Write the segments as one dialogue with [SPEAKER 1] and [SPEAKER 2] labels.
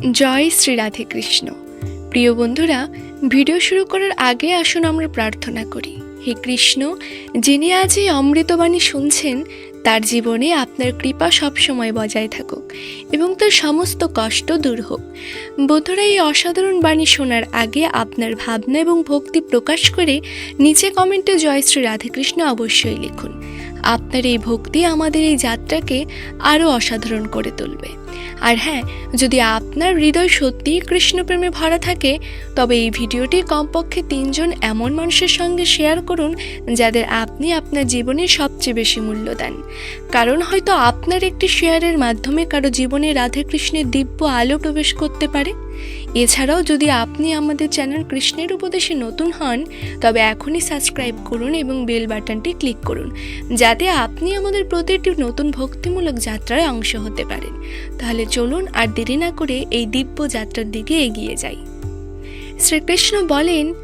[SPEAKER 1] জয় শ্রী রাধে কৃষ্ণ। প্রিয় বন্ধুরা, ভিডিও শুরু করার আগে আসুন আমরা প্রার্থনা করি। হে কৃষ্ণ, যিনি আজ এই অমৃতবাণী শুনছেন, তার জীবনে আপনার কৃপা সবসময় বজায় থাকুক এবং তার সমস্ত কষ্ট দূর হোক। বন্ধুরা, এই অসাধারণ বাণী শোনার আগে আপনার ভাবনা এবং ভক্তি প্রকাশ করে নিচে কমেন্টে জয় শ্রী রাধেকৃষ্ণ অবশ্যই লিখুন। আপনার এই ভক্তি আমাদের এই যাত্রাকে আরও অসাধারণ করে তুলবে। আর হ্যাঁ যদি আপনার হৃদয় সত্যিই কৃষ্ণপ্রেমে ভরা থাকে, তবে এই ভিডিওটি কমপক্ষে তিনজন এমন মানুষের সঙ্গে শেয়ার করুন যাদের আপনি আপনার জীবনে সবচেয়ে বেশি মূল্য দেন। কারণ হয়তো আপনার একটি শেয়ারের মাধ্যমে কারও জীবনে রাধে কৃষ্ণের দিব্য আলো প্রবেশ করতে পারে। এছাড়াও যদি আপনি আমাদের চ্যানেল কৃষ্ণের উপদেশে নতুন হন, তবে এখনই সাবস্ক্রাইব করুন এবং বেল বাটনটি ক্লিক করুন, যাতে আপনি আমাদের প্রতিটি নতুন ভক্তিমূলক যাত্রায় অংশ হতে পারেন। তাহলে চলুন আর দেরি না করে এই দিব্য যাত্রার দিকে এগিয়ে যাই। শ্রীকৃষ্ণ বলেন,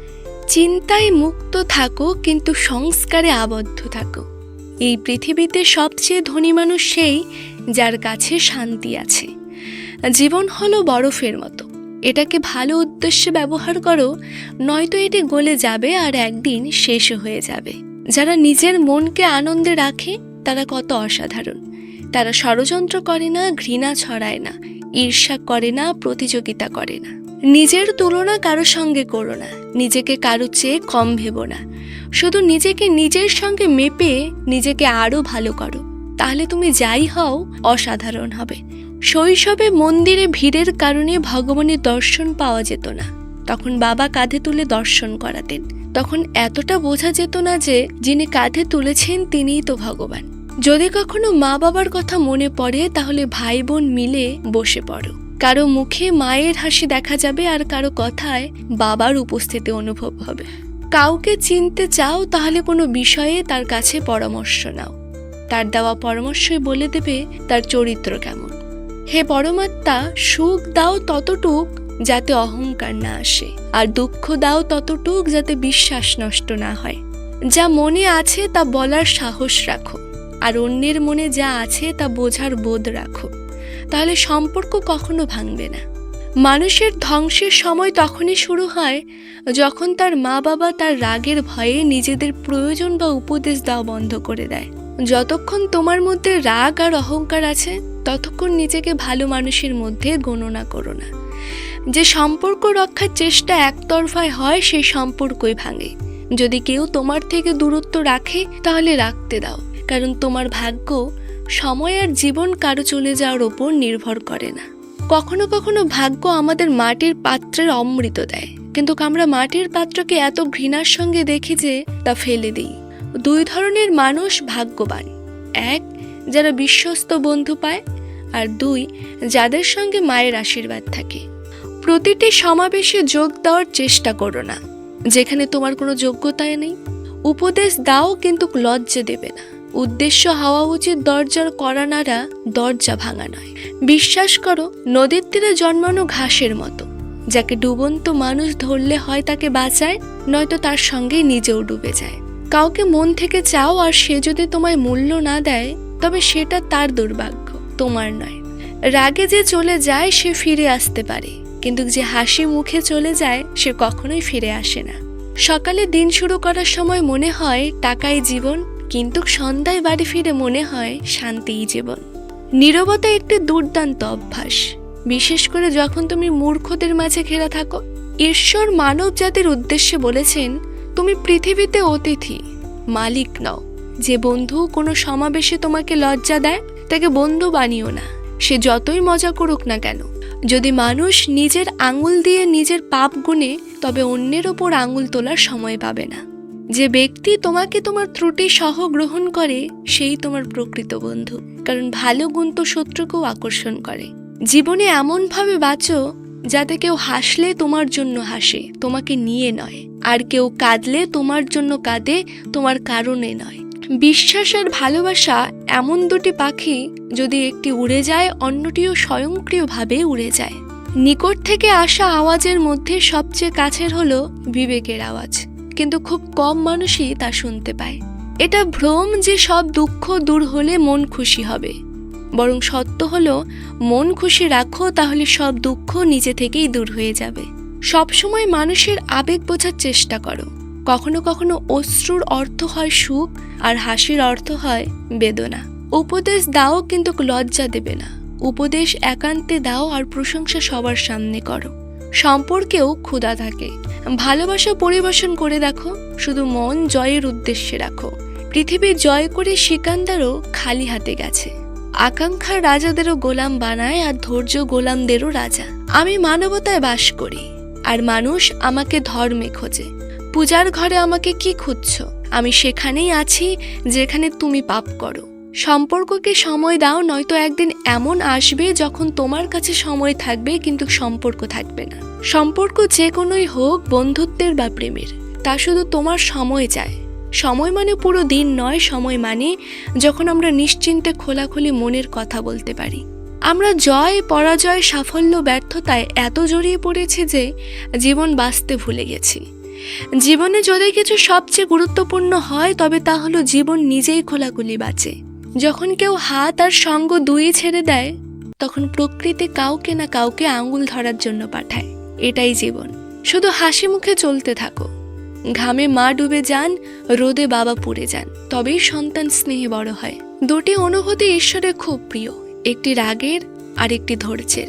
[SPEAKER 1] চিন্তায় মুক্ত থাকো, কিন্তু সংস্কারে আবদ্ধ থাকো। এই পৃথিবীতে সবচেয়ে ধনী মানুষ সেই যার কাছে শান্তি আছে। জীবন হলো বরফের মতো। এটাকে ভালো উদ্দেশ্যে ব্যবহার করো, নয়তো এটি গলে যাবে আর একদিন শেষ হয়ে যাবে। যারা নিজের মনকে আনন্দে রাখে, তারা কত অসাধারণ। তারা ষড়যন্ত্র করে না, ঘৃণা ছড়ায় না, ঈর্ষা করে না, প্রতিযোগিতা করে না। নিজের তুলনা কারও সঙ্গে করো না, নিজেকে কারও চেয়ে কম ভেবো না। শুধু নিজেকে নিজের সঙ্গে মেপে নিজেকে আরও ভালো করো, তাহলে তুমি যাই হও, অসাধারণ হবে। শৈশবে মন্দিরে ভিড়ের কারণে ভগবানের দর্শন পাওয়া যেত না। তখন বাবা কাঁধে তুলে দর্শন করাতেন। তখন এতটা বোঝা যেত না যে, যিনি কাঁধে তুলেছেন তিনিই তো ভগবান। যদি কখনো মা বাবার কথা মনে পড়ে, তাহলে ভাই বোন মিলে বসে পড়ো। কারও মুখে মায়ের হাসি দেখা যাবে আর কারও কথায় বাবার উপস্থিতি অনুভব হবে। কাউকে চিনতে চাও, তাহলে কোনো বিষয়ে তার কাছে পরামর্শ নাও। তার দেওয়া পরামর্শই বলে দেবে তার চরিত্র কেমন। হে পরমাত্মা, সুখ দাও ততটুক যাতে অহংকার না আসে, আর দুঃখ দাও ততটুক যাতে বিশ্বাস নষ্ট না হয়। যা মনে আছে তা বলার সাহস রাখো, আর অন্যের মনে যা আছে তা বোঝার বোধ রাখো। তাহলে সম্পর্ক কখনো ভাঙবে না। মানুষের ধ্বংসের সময় তখনই শুরু হয় যখন তার মা বাবা তার রাগের ভয়ে নিজেদের প্রয়োজন বা উপদেশ দেওয়া বন্ধ করে দেয়। যতক্ষণ তোমার মধ্যে রাগ আর অহংকার আছে ততক্ষণ নিজেকে ভালো মানুষের মধ্যে গণনা করো না। যে সম্পর্ক রক্ষার চেষ্টা একতরফায় হয়, সেই সম্পর্কই ভাঙে। যদি কেউ তোমার থেকে দূরত্ব রাখে, তাহলে রাখতে দাও। কারণ তোমার ভাগ্য সময় আর জীবন কারও চলে যাওয়ার ওপর নির্ভর করে না। কখনো কখনো ভাগ্য আমাদের মাটির পাত্রের অমৃত দেয়। কিন্তু আমরা মাটির পাত্রকে এত ঘৃণার সঙ্গে দেখি যে তা ফেলে দিই। দুই ধরনের মানুষ ভাগ্যবান। এক, যারা বিশ্বস্ত বন্ধু পায় আর দুই, যাদের সঙ্গে মায়ের আশীর্বাদ থাকে। প্রতিটি সমাবেশে যোগ দেওয়ার চেষ্টা করো না, যেখানে তোমার কোনো যোগ্যতায় নেই। উপদেশ দাও কিন্তু লজ্জা দেবে না। উদ্দেশ্য হওয়া উচিত দরজার করানারা দরজা ভাঙা নয়। বিশ্বাস করো, নদীর তীরে জন্মানো ঘাসের মতো। যাকে ডুবন্ত মানুষ ধরলে হয় তাকে বাঁচায়, নয়তো তার সঙ্গে নিজেও ডুবে যায়। কাউকে মন থেকে চাও আর সে যদি তোমায় মূল্য না দেয়, তবে সেটা তার দুর্ভাগ্য। তোমার নয়। রাগে যে চলে যায়, সে ফিরে আসতে পারে। কিন্তু যে হাসি মুখে চলে যায়, সে কখনোই ফিরে আসে না। সকালে দিন শুরু করার সময় মনে হয়, টাকাই জীবন, কিন্তু সন্ধ্যায় বাড়ি ফিরে মনে হয়, শান্তিই জীবন। নীরবতা একটি দুর্দান্ত অভ্যাস। বিশেষ করে যখন তুমি মূর্খদের মাঝে ঘেরা থাকো। ঈশ্বর মানব জাতির উদ্দেশ্যে বলেছেন, তুমি পৃথিবীতে অতিথি, মালিক নও। যে বন্ধু কোনো সমাবেশে তোমাকে লজ্জা দেয় তাকে বন্ধু বানিও না। সে যতই মজা করুক না কেন। যদি মানুষ নিজের আঙুল দিয়ে নিজের পাপ গুনে, তবে অন্যের ওপর আঙুল তোলার সময় পাবে না। যে ব্যক্তি তোমাকে তোমার ত্রুটি সহ গ্রহণ করে, সেই তোমার প্রকৃত বন্ধু। কারণ ভালো গুণ তো শত্রুকেও আকর্ষণ করে। জীবনে এমনভাবে বাঁচো, যাতে কেউ হাসলে তোমার জন্য হাসে, তোমাকে নিয়ে নয়। আর কেউ কাঁদলে তোমার জন্য কাঁদে, তোমার কারণে নয়। বিশ্বাস আর ভালোবাসা এমন দুটি পাখি যদি একটি উড়ে যায়, অন্যটিও স্বয়ংক্রিয়ভাবে উড়ে যায়। নিকট থেকে আসা আওয়াজের মধ্যে সবচেয়ে কাছের হলো বিবেকের আওয়াজ, কিন্তু খুব কম মানুষই তা শুনতে পায়। এটা ভ্রম যে সব দুঃখ দূর হলে মন খুশি হবে। বরং সত্য হলো, মন খুশি রাখো, তাহলে সব দুঃখ নিজে থেকেই দূর হয়ে যাবে। সবসময় মানুষের আবেগ বোঝার চেষ্টা করো। কখনো কখনো অশ্রুর অর্থ হয় সুখ আর হাসির অর্থ হয় বেদনা। উপদেশ দাও কিন্তু লজ্জা দেবে না। উপদেশ একান্তে দাও আর প্রশংসা সবার সামনে করো। সম্পর্কেও ক্ষুধা থাকে। ভালোবাসা পরিবেশন করে দেখো। শুধু মন জয়ের উদ্দেশ্যে রাখো। পৃথিবী জয় করে সিকান্দারও খালি হাতে গেছে। আকাঙ্ক্ষার রাজাদেরও গোলাম বানায় আর ধৈর্য গোলামদেরও রাজা। আমি মানবতায় বাস করি। আর মানুষ আমাকে ধর্মে খোঁজে। পূজার ঘরে আমাকে কি খুঁজছ? আমি সেখানেই আছি, যেখানে তুমি পাপ করো। সম্পর্ককে সময় দাও, নয়তো একদিন এমন আসবে যখন তোমার কাছে সময় থাকবে, কিন্তু সম্পর্ক থাকবে না। সম্পর্ক যে কোনোই হোক, বন্ধুত্বের বা প্রেমের। তা শুধু তোমার সময় চায় সময় মানে পুরো দিন নয়, সময় মানে যখন আমরা নিশ্চিন্তে খোলাখুলি মনের কথা বলতে পারি। আমরা জয়, পরাজয়, সাফল্য, ব্যর্থতায় এত জড়িয়ে পড়েছি যে জীবন বাঁচতে ভুলে গেছি। জীবনে যদি কিছু সবচেয়ে গুরুত্বপূর্ণ হয়, তবে তা হলো জীবন নিজেই খোলাখুলি বাঁচে। যখন কেউ হাত আর সঙ্গ দুই ছেড়ে দেয়, তখন প্রকৃতি কাউকে না কাউকে আঙুল ধরার জন্য পাঠায়। এটাই জীবন। শুধু হাসি মুখে চলতে থাকো। ঘামে মা ডুবে যান, রোদে বাবা পুড়ে যান, তবেই সন্তান স্নেহে বড় হয়। দুটি অনুভূতি ঈশ্বরের খুব প্রিয়, একটি রাগের আর একটি ধৈর্যের।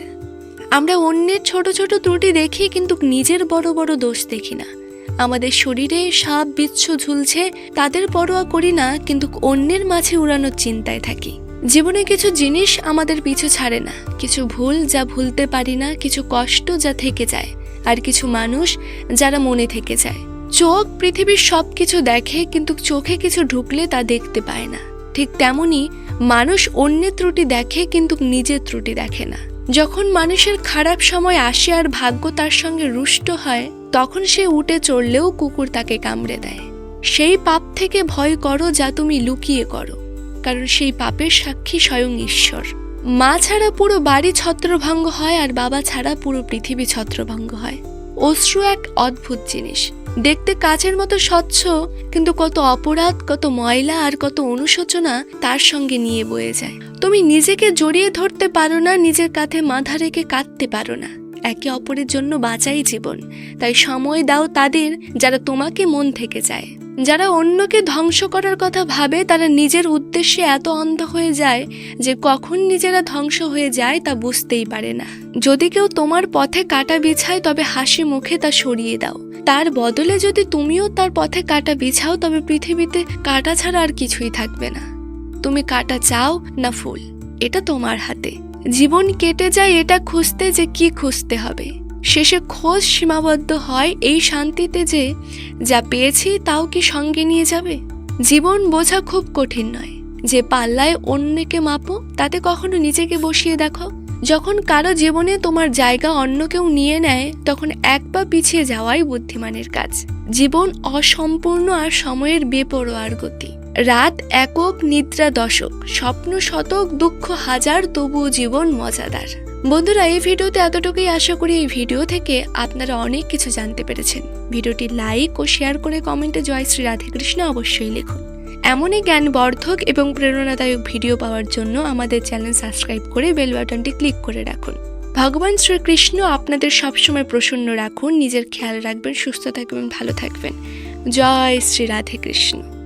[SPEAKER 1] আমরা অন্যের ছোট ছোট ত্রুটি দেখি, কিন্তু নিজের বড় বড় দোষ দেখি না। আমাদের শরীরে সাপ, বিচ্ছু ঝুলছে, তাদের পরোয়া করি না, কিন্তু অন্যের মাঝে উড়ানোর চিন্তায় থাকি। জীবনে কিছু জিনিস আমাদের পিছু ছাড়ে না। কিছু ভুল যা ভুলতে পারি না, কিছু কষ্ট যা থেকে যায়, আর কিছু মানুষ যারা মনে থেকে যায়। চোখ পৃথিবীর সব কিছু দেখে, কিন্তু চোখে কিছু ঢুকলে তা দেখতে পায় না। ঠিক তেমনি মানুষ অন্যের ত্রুটি দেখে, কিন্তু নিজের ত্রুটি দেখে না। যখন মানুষের খারাপ সময় আসে আর ভাগ্য তার সঙ্গে রুষ্ট হয়, তখন সে উঠে চড়লেও কুকুর তাকে কামড়ে দেয়। সেই পাপ থেকে ভয় করো যা তুমি লুকিয়ে করো, কারণ সেই পাপের সাক্ষী স্বয়ং ঈশ্বর। মা ছাড়া পুরো বাড়ি ছত্রভঙ্গ হয় আর বাবা ছাড়া পুরো পৃথিবী ছত্রভঙ্গ হয়। অশ্রু এক অদ্ভুত জিনিস। দেখতে কাচের মতো স্বচ্ছ, কিন্তু কত অপরাধ, কত ময়লা আর কত অনুশোচনা তার সঙ্গে নিয়ে বয়ে যায়। তুমি নিজেকে জড়িয়ে ধরতে পারো না, নিজের কাঁধে মাথা রেখে কাঁদতে পারো না। একে অপরের জন্য বাঁচাই জীবন। তাই সময় দাও তাদের যারা তোমাকে মন থেকে যায় যারা অন্যকে ধ্বংস করার কথা ভাবে, তারা নিজের উদ্দেশ্যে এত অন্ধ হয়ে যায় যে কখন নিজেরা ধ্বংস হয়ে যায় তা বুঝতেই পারে না। যদি কেউ তোমার পথে কাটা বিছায়, তবে হাসি মুখে তা সরিয়ে দাও। তার বদলে যদি তুমিও তার পথে কাটা বিছাও, তবে পৃথিবীতে কাটা ছাড়া আর কিছুই থাকবে না। তুমি কাটা চাও না ফুল, এটা তোমার হাতে। জীবন কেটে যায় এটা খুঁজতে যে কি খুঁজতে হবে। শেষে খোঁজ সীমাবদ্ধ হয় এই শান্তিতে যে, যা পেয়েছি তাও কি সঙ্গে নিয়ে যাবে? জীবন বোঝা খুব কঠিন নয়। যে পাল্লায় অন্যকে মাপো, তাতে কখনো নিজেকে বসিয়ে দেখো। যখন কারও জীবনে তোমার জায়গা অন্য কেউ নিয়ে নেয়, তখন এক পা পিছিয়ে যাওয়াই বুদ্ধিমানের কাজ। জীবন অসম্পূর্ণ আর সময়ের বেপরোয়ার গতি। রাত একক, নিদ্রা দশক। স্বপ্ন শতক, দুঃখ হাজার, তবুও জীবন মজাদার। বন্ধুরা, এই ভিডিওতে এতটুকুই আশা করি এই ভিডিও থেকে আপনারা অনেক কিছু জানতে পেরেছেন। ভিডিওটি লাইক ও শেয়ার করে কমেন্টে জয় শ্রী রাধেকৃষ্ণ অবশ্যই লিখুন। এমনই জ্ঞানবর্ধক এবং প্রেরণাদায়ক ভিডিও পাওয়ার জন্য আমাদের চ্যানেল সাবস্ক্রাইব করে বেল বাটনটি ক্লিক করে রাখুন। ভগবান শ্রীকৃষ্ণ আপনাদের সবসময় প্রসন্ন রাখুন, নিজের খেয়াল রাখবেন, সুস্থ থাকবেন, ভালো থাকবেন। জয় শ্রী রাধে কৃষ্ণ।